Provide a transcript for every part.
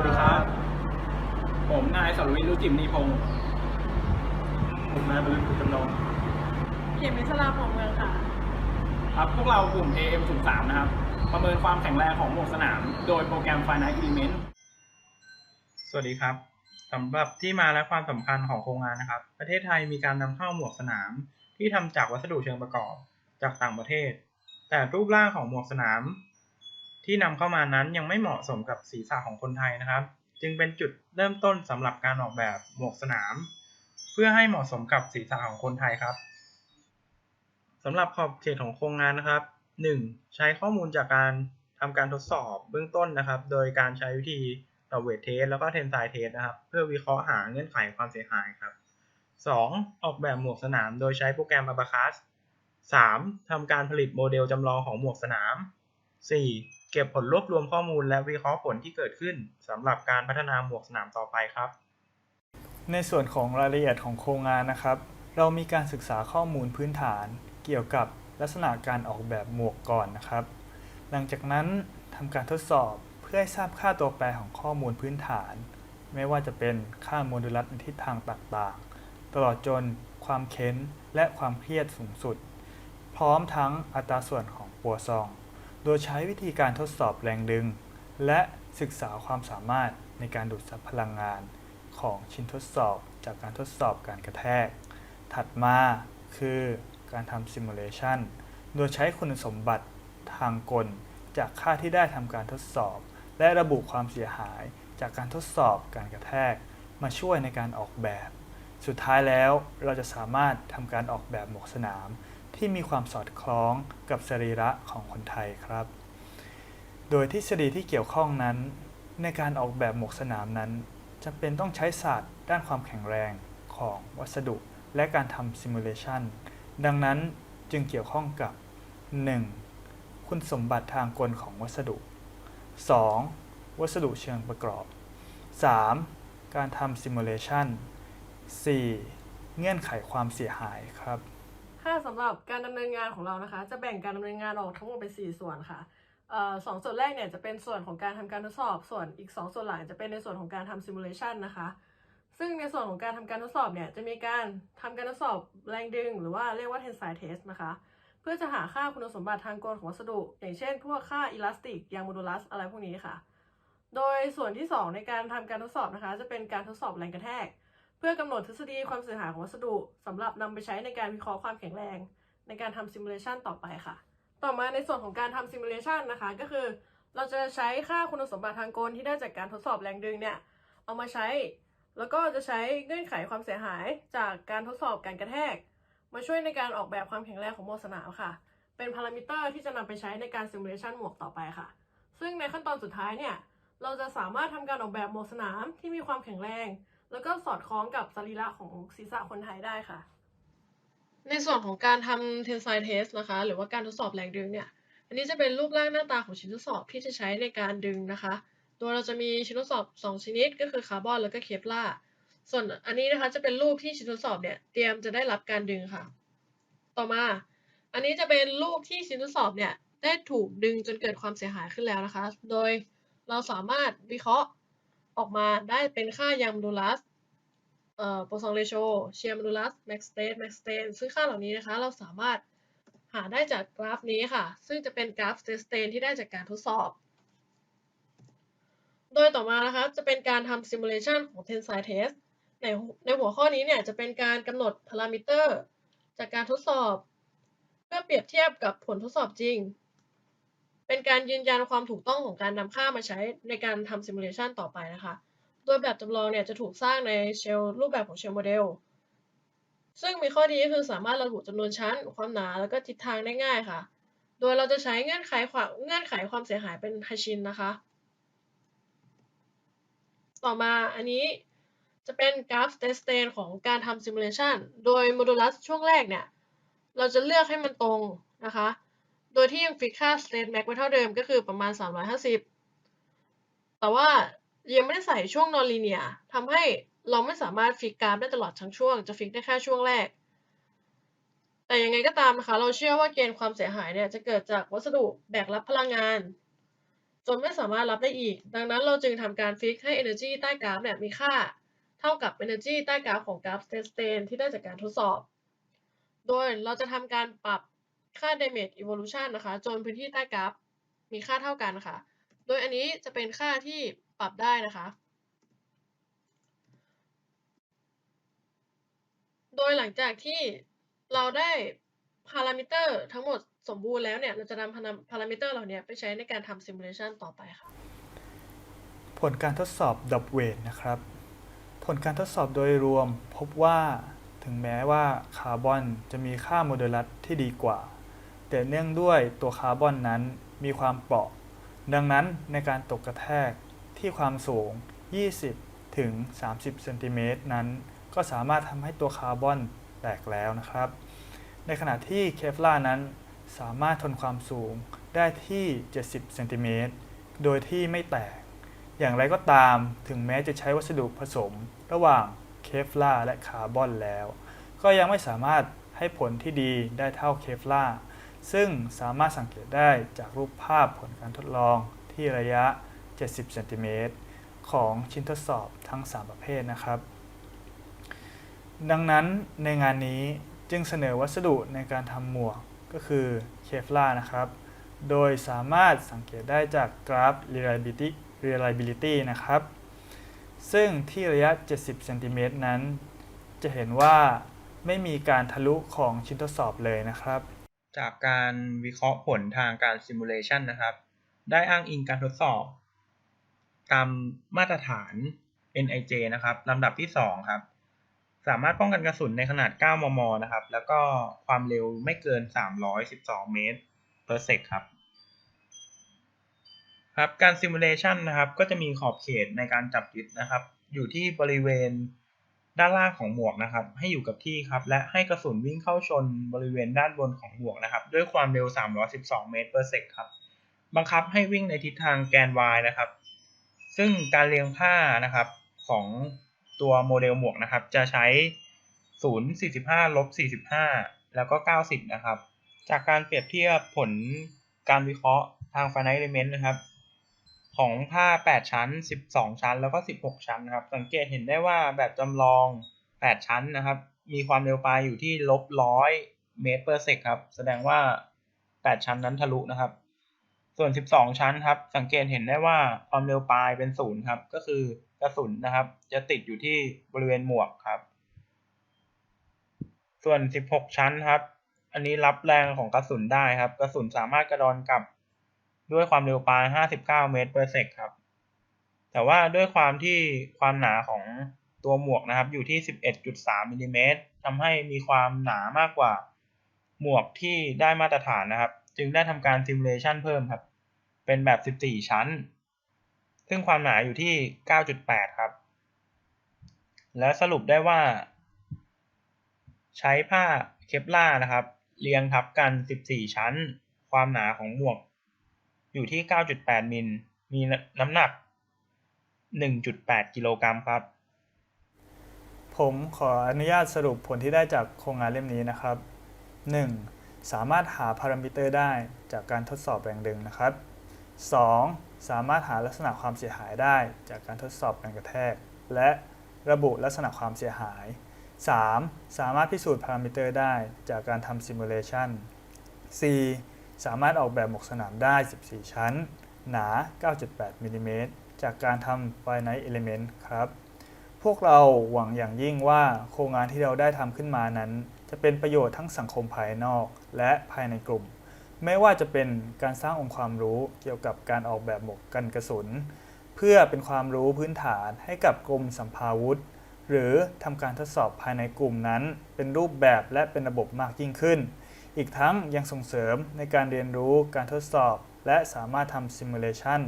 วัสดีครับ ผมนายสรวิทย์รุจิมนีพงศ์ผมนายบริสุทธิ์จำนงเขียนมิสลาของเมืองค่ะ ครับ พวกเรากลุ่ม AM03 นะครับ ประเมินความแข็งแรงของหมวกสนาม โดยโปรแกรม Finite Element สวัสดีครับสำหรับที่มาและความสำคัญของโครงงานนะครับ ประเทศไทยมีการนำเข้าหมวกสนาม ที่ทำจากวัสดุเชิงประกอบจากต่างประเทศ แต่รูปร่างของหมวกสนาม ที่นำเข้ามานั้นยังไม่เหมาะสมกับศีรษะของคนไทยนะครับ จึงเป็นจุดเริ่มต้นสำหรับการออกแบบหมวกสนาม เพื่อให้เหมาะสมกับศีรษะของคนไทยครับสำหรับขอบเขตของโครงงานนะครับ 1. ใช้ข้อมูลจากการทำการทดสอบเบื้องต้นนะครับ โดยการใช้วิธีเราเวทเทสแล้วก็เทนไซเทสนะครับ เพื่อวิเคราะห์หาเงื่อนไขความเสียหายครับ 2. ออกแบบหมวกสนามโดยใช้โปรแกรม Abacus 3. ทำการผลิตโมเดลจำลองของหมวกสนาม 4. เก็บผลรวบรวมข้อมูลและวิเคราะห์ผลที่เกิดขึ้นสำหรับการพัฒนาหมวกสนามต่อไปครับ ในส่วนของรายละเอียดของโครงงานนะครับ เรามีการศึกษาข้อมูลพื้นฐาน เกี่ยวกับลักษณะการออกแบบหมวกก่อนนะครับ หลังจากนั้นทำการทดสอบเพื่อให้ทราบค่าตัวแปรของข้อมูลพื้นฐาน ไม่ว่าจะเป็นค่าโมดูลัสในทิศทางต่างๆ ตลอดจนความเค้นและความเครียดสูงสุด พร้อมทั้งอัตราส่วนของปัวซอง โดยใช้วิธีการทดสอบแรงดึง และศึกษาความสามารถในการดูดซับพลังงานของชิ้นทดสอบจากการทดสอบการกระแทก ถัดมาคือการทำซิมูเลชันโดยใช้คุณสมบัติทางกล จากค่าที่ได้ทำการทดสอบ และระบุความเสียหายจากการทดสอบการกระแทก มาช่วยในการออกแบบ สุดท้ายแล้วเราจะสามารถทำการออกแบบหมวกสนาม ที่มีความสอดคล้องกับสรีระของคนไทยครับ โดยทฤษฎีที่เกี่ยวข้องนั้น ในการออกแบบหมวกสนามนั้นจำเป็นต้องใช้ศาสตร์ด้านความแข็งแรงของวัสดุและการทำซิมูเลชันดังนั้นจึงเกี่ยวข้องกับ 1. คุณสมบัติทางกลของวัสดุ 2. วัสดุเชิงประกอบ 3. การทำซิมูเลชัน 4. เงื่อนไขความเสียหายครับ ค่ะสำหรับการดำเนินงานของเรานะคะ จะแบ่งการดำเนินงานออกทั้งหมดเป็น 4 ส่วนค่ะออสองส่วนแรกเนี่ยจะเป็นส่วนของการทำการทดสอบ ส่วนอีก 2 ส่วนหลังจะเป็นในส่วนของการทำซิมูเลชันนะคะ ซึ่งในส่วนของการทำการทดสอบเนี่ยจะมีการทำการทดสอบแรงดึง หรือว่าเรียกว่า tensile test นะคะ เพื่อจะหาค่าคุณสมบัติทางกลของวัสดุ อย่างเช่น พวกค่าอิลาสติกยางโมดูลัสอะไรพวกนี้ค่ะ โดยส่วนที่ 2 ในการทำการทดสอบนะคะ จะเป็นการทดสอบแรงกระแทก เพื่อกำหนดทฤษฎีความเสียหายของวัสดุสำหรับนำไปใช้ในการวิเคราะห์ความแข็งแรง ในการทำซิมูเลชันต่อไปค่ะ ต่อมาในส่วนของการทำซิมูเลชันนะคะ ก็คือ เราจะใช้ค่าคุณสมบัติทางกลที่ได้จากการทดสอบแรงดึงเนี่ย เอามาใช้ แล้วก็จะใช้เงื่อนไขความเสียหายจากการทดสอบการกระแทก มาช่วยในการออกแบบความแข็งแรงของหมสนามค่ะ เป็นพารามิเตอร์ที่จะนำไปใช้ในการซิมูเลชันหมวกต่อไปค่ะ ซึ่งในขั้นตอนสุดท้ายเนี่ย เราจะสามารถทำการออกแบบหมสนามที่มีความแข็งแรง แล้วก็สอดคล้องกับสรีระของศีรษะคนไทยได้ค่ะ ในส่วนของการทำ tensile test นะคะ หรือว่าการทดสอบแรงดึงเนี่ย อันนี้จะเป็นรูปร่างหน้าตาของชิ้นทดสอบที่จะใช้ในการดึงนะคะโดยเราจะมีชิ้นทดสอบ 2 ชนิดก็คือคาร์บอนแล้วก็เคปลาส่วนอันนี้นะคะจะเป็นรูปที่ชิ้นทดสอบเนี่ยเตรียมจะได้รับการดึงค่ะ ต่อมา อันนี้จะเป็นรูปที่ชิ้นทดสอบเนี่ยได้ถูกดึงจนเกิดความเสียหายขึ้นแล้วนะคะ โดยเราสามารถวิเคราะห์ ออกมาได้เป็นค่ายามดูลัสเอ่อโปรซองเรโชเชียมดูลัสแม็กสเตนแม็กสเตนซึ่งค่าเหล่านี้นะคะ เราสามารถหาได้จากกราฟนี้ค่ะ ซึ่งจะเป็นกราฟสเตนที่ได้จากการทดสอบ โดยต่อมานะคะจะเป็นการทำซิมูเลชันของ tensile test ในในหัวข้อนี้เนี่ยจะเป็นการกำหนดพารามิเตอร์ จากการทดสอบ เพื่อเปรียบเทียบกับผลทดสอบจริง เป็นการยืนยันความถูกต้องของการนำค่ามาใช้ในการทำซิมูเลชันต่อไปนะคะ โดยแบบจำลองเนี่ยจะถูกสร้างในเชลรูปแบบของเชลโมเดล ซึ่งมีข้อดีก็คือสามารถระบุจำนวนชั้น ความหนา แล้วก็ทิศทางได้ง่ายค่ะ โดยเราจะใช้เงื่อนไขความเงื่อนไขความเสียหายเป็นไฮชินนะคะ ต่อมาอันนี้จะเป็นกราฟเตสเตนของการทำซิมูเลชันโดยโมดูลัสช่วงแรกเนี่ย เราจะเลือกให้มันตรงนะคะ โดยที่ยังฟิกค่า state max ไว้เท่าเดิมก็คือประมาณ 350 แต่ว่ายังไม่ได้ใส่ช่วง non linear ทำให้เราไม่สามารถฟิกกราฟได้ตลอดทั้งช่วง จะฟิกได้แค่ช่วงแรก แต่ยังไงก็ตามนะคะ เราเชื่อว่าเกณฑ์ความเสียหายเนี่ยจะเกิดจากวัสดุแบกรับพลังงาน จนไม่สามารถรับได้อีก ดังนั้นเราจึงทำการฟิกให้ energy ใต้กราฟเนี่ยมีค่าเท่ากับ energy ใต้กราฟของกราฟ state state ที่ได้จากการทดสอบ โดยเราจะทำการปรับ ค่า damage evolution นะคะจนพื้นที่ใต้กราฟมีค่าเท่ากันค่ะ โดยอันนี้จะเป็นค่าที่ปรับได้นะคะ โดยหลังจากที่เราได้พารามิเตอร์ทั้งหมดสมบูรณ์แล้วเนี่ย เราจะนำพารามิเตอร์เหล่านี้ไปใช้ในการทำ simulation ต่อไปค่ะ ผลการทดสอบดับเวทนะครับ ผลการทดสอบโดยรวมพบว่าถึงแม้ว่าคาร์บอนจะมีค่าโมเดลัสที่ดีกว่า แต่เนื่องด้วยตัวคาร์บอนนั้นมีความเปราะ ดังนั้นในการตกกระแทกที่ความสูง 20 ถึง 30 เซนติเมตรนั้น ก็สามารถทำให้ตัวคาร์บอนแตกแล้วนะครับ ในขณะที่เคฟลานั้นสามารถทนความสูงได้ที่ 70 เซนติเมตร โดยที่ไม่แตก อย่างไรก็ตามถึงแม้จะใช้วัสดุผสม ระหว่างเคฟลาและคาร์บอนแล้ว ก็ยังไม่สามารถให้ผลที่ดีได้เท่าเคฟลา ซึ่งสามารถสังเกตได้จากรูปภาพผลการทดลองที่ระยะ 70 เซนติเมตรของชิ้นทดสอบทั้ง 3 ประเภทนะครับ ดังนั้นในงานนี้จึงเสนอวัสดุในการทำหมวกก็คือเคฟลานะครับ โดยสามารถสังเกตได้จากกราฟ reliability reliability นะครับ ซึ่งที่ระยะ 70 เซนติเมตรนั้น จะเห็นว่าไม่มีการทะลุของชิ้นทดสอบเลยนะครับ จากการวิเคราะห์ผลทางการซิมูเลชันนะครับ ได้อ้างอิงการทดสอบ ตามมาตรฐาน NIJ นะครับลำดับที่ 2 ครับ สามารถป้องกันกระสุนในขนาด 9 มม นะครับ แล้วก็ความเร็วไม่เกิน 312 เมตร per sec ครับ ครับ การซิมูเลชันนะครับ ก็จะมีขอบเขตในการจับยึดนะครับ อยู่ที่บริเวณ ด้านล่างของหมวกนะครับ ให้อยู่กับที่ครับ และให้กระสุนวิ่งเข้าชนบริเวณด้านบนของหมวกนะครับ ด้วยความเร็ว 312 เมตร per sec ครับ บังคับให้วิ่งในทิศทางแกน y นะครับ ซึ่งการเรียงผ้านะครับของตัวโมเดลหมวกนะครับ จะใช้ 0 45ลบ45 แล้วก็ 90 นะครับ จากการเปรียบเทียบผลการวิเคราะห์ทาง finite element นะครับ ของผ้า 8 ชั้น 12 ชั้น แล้วก็ 16 ชั้นนะครับ สังเกตเห็นได้ว่าแบบจำลอง 8 ชั้นนะครับ มีความเร็วปลายอยู่ที่ลบ100เมตร per sec ครับ แสดงว่า 8 ชั้นนั้นทะลุนะครับ ส่วน 12 ชั้นครับ สังเกตเห็นได้ว่าความเร็วปลายเป็นศูนย์ครับ ก็คือกระสุนนะครับ จะติดอยู่ที่บริเวณหมวกครับ ส่วน 16 ชั้นครับ อันนี้รับแรงของกระสุนได้ครับ กระสุนสามารถกระดอนกลับ ด้วยความเร็วปลาย59 เมตร per sec ครับ แต่ว่าด้วยความที่ความหนาของตัวหมวกนะครับ อยู่ที่ 11.3มิลลิเมตรทำให้มีความหนามากกว่าหมวกที่ได้มาตรฐานนะครับ จึงได้ทำการซิมูเลชันเพิ่มครับ เป็นแบบ 14 ชั้น ซึ่งความหนาอยู่ที่ 9.8 ครับ และสรุปได้ว่า ใช้ผ้าเคปลาร์นะครับ เรียงทับกัน 14 ชั้น ความหนาของหมวก อยู่ที่ 9.8 มิล มีน้ำหนัก 1.8 กิโลกรัมครับ ผมขออนุญาตสรุปผลที่ได้จากโครงงานเล่มนี้นะครับ 1. สามารถหาพารามิเตอร์ได้จากการทดสอบแรงดึงนะครับ 2. สามารถหาลักษณะความเสียหายได้จากการทดสอบแรงกระแทก และระบุลักษณะความเสียหาย 3. สามารถพิสูจน์พารามิเตอร์ได้จากการทำซิมูเลชัน 4. สามารถออกแบบหมวกสนามได้ 14 ชั้น หนา 9.8มิลลิเมตรจากการทำ Finite Element ครับ พวกเราหวังอย่างยิ่งว่าโครงงานที่เราได้ทำขึ้นมานั้น จะเป็นประโยชน์ทั้งสังคมภายนอกและภายในกลุ่ม ไม่ว่าจะเป็นการสร้างองค์ความรู้เกี่ยวกับการออกแบบหมวกกันกระสุน เพื่อเป็นความรู้พื้นฐานให้กับกรมสัมภาวุธ หรือทำการทดสอบภายในกลุ่มนั้น เป็นรูปแบบและเป็นระบบมากยิ่งขึ้น อีกทั้งยังส่งเสริมในการเรียนรู้การทดสอบ และสามารถทำซิมูเลชัน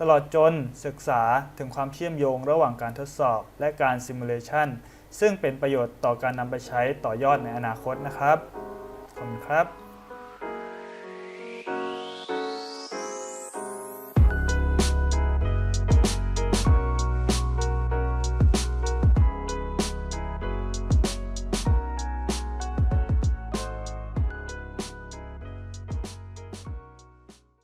ตลอดจนศึกษาถึงความเชื่อมโยงระหว่างการทดสอบ และการซิมูเลชันซึ่งเป็นประโยชน์ต่อการนำไปใช้ต่อยอดในอนาคตนะครับ ขอบคุณครับ